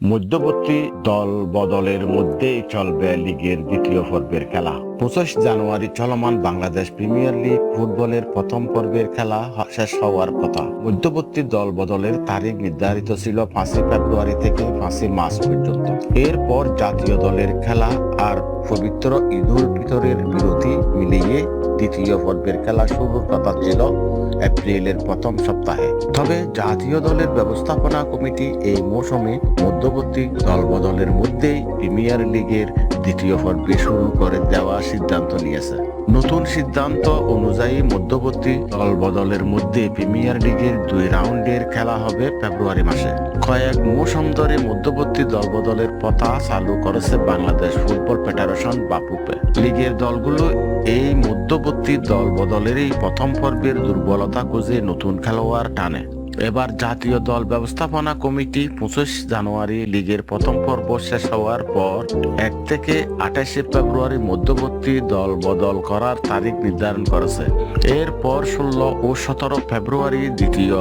মধ্যবর্তী দল বদলের মধ্যে চলবে লিগের দ্বিতীয় পর্বের খেলা। পঁচিশ জানুয়ারি চলমান বাংলাদেশ প্রিমিয়ার লিগ ফুটবলের প্রথম পর্বের খেলা শেষ হওয়ার কথা। মধ্যবর্তী দল বদলের তারিখ নির্ধারিত ছিল পাঁচই ফেব্রুয়ারি থেকে পাঁচই মার্চ পর্যন্ত। এরপর জাতীয় দলের খেলা আর পবিত্র ঈদুল ফিতরের বিরতি মিলিয়ে দ্বিতীয় পর্বের খেলা শুরুর কথা ছিল এপ্রিলের প্রথম সপ্তাহে। তবে জাতীয় দলের ব্যবস্থাপনা কমিটি এই মৌসুমে মধ্যবর্তী দলবদলের মধ্যেই প্রিমিয়ার লিগের দ্বিতীয় পর্বে শুরু করে দেওয়ার সিদ্ধান্ত নিয়েছে। নতুন সিদ্ধান্ত অনুযায়ী মধ্যবর্তী দলবদলের মধ্যে প্রিমিয়ার লিগের দুই রাউন্ডের খেলা হবে ফেব্রুয়ারি মাসে। কয়েক মৌসুম ধরে মধ্যবর্তী দলবদলের পথা চালু করেছে বাংলাদেশ ফুটবল ফেডারেশন বাপুপে। লিগের দলগুলো এই মধ্যবর্তী দল বদলেরই প্রথম পর্বের দুর্বলতা খুঁজে নতুন খেলোয়াড় টানে। এবার জাতীয় দল ব্যবস্থাপনা কমিটি পঁচিশ জানুয়ারি লীগের প্রথম পর্ব শেষ হওয়ার পর এক থেকে আঠাশে ফেব্রুয়ারি মধ্যবর্তী দল বদল করার তারিখ নির্ধারণ করেছে। এরপর ষোলো ও সতেরো ফেব্রুয়ারি দ্বিতীয়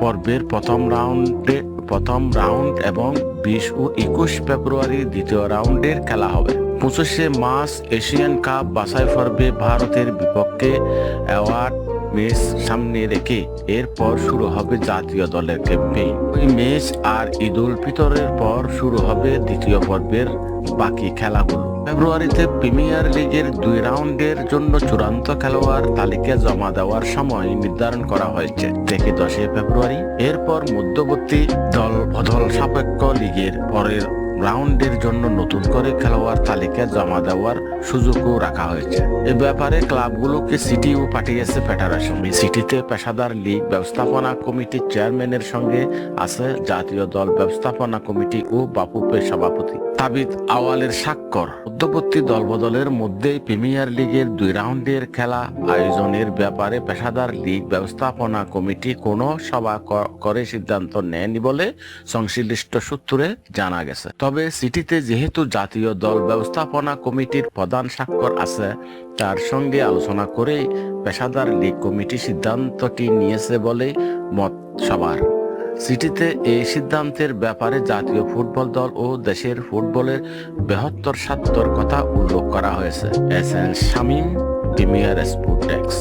পর্বের প্রথম রাউন্ডে প্রথম রাউন্ড এবং বিশ ও একুশ ফেব্রুয়ারি দ্বিতীয় রাউন্ডের খেলা হবে। পঁচিশে মার্চ এশিয়ান কাপ বাছাই পর্বে ভারতের বিপক্ষে অ্যাওয়ার্ড ম্যাচ সামনে রেখে এরপর শুরু হবে জাতীয় দলের ক্যাম্পেইন ওই ম্যাচ আর ঈদুল ফিতরের পর শুরু হবে দ্বিতীয় পর্বের বাকি খেলাগুলো। ফেব্রুয়ারিতে প্রিমিয়ার লিগের দুই রাউন্ডের জন্য চূড়ান্ত খেলোয়াড় তালিকা জমা দেওয়ার সময় নির্ধারণ করা হয়েছে। থেকে দশই ফেব্রুয়ারি, এরপর মধ্যবর্তী দল বদল সাপেক্ষ লিগের পরের রাউন্ডের জন্য নতুন করে খেলোয়াড় তালিকা জমা দেওয়ার সুযোগও রাখা হয়েছে। এ ব্যাপারে ক্লাবগুলোকে সিটিও পাঠিয়েছে ফেডারেশন। সিটিতে পেশাদার লীগ ব্যবস্থাপনা কমিটির চেয়ারম্যানের সঙ্গে আছে জাতীয় দল ব্যবস্থাপনা কমিটি ও বাপুপের সভাপতি। তাবিদ আওয়ালের স্বাক্ষর। মধ্যবর্তী দলবদলের মধ্যেই প্রিমিয়ার লিগের দুই রাউন্ডের খেলা আয়োজনের ব্যাপারে পেশাদার লীগ ব্যবস্থাপনা কমিটি কোনো সভা করে সিদ্ধান্ত নেয়নি বলে সংশ্লিষ্ট সূত্রে জানা গেছে। তবে সিটিতে যেহেতু জাতীয় দল ব্যবস্থাপনা কমিটির প্রধান স্বাক্ষর আছে, তার সঙ্গে আলোচনা করে পেশাদার লীগ কমিটি সিদ্ধান্তটি নিয়েছে বলে মত সবার সিটিতে এই সিদ্ধান্তের ব্যাপারে জাতীয় ফুটবল দল ও দেশের ফুটবলের বৃহত্তর স্বার্থর কথা উল্লেখ করা হয়েছে। S N Shamim, premier Sportex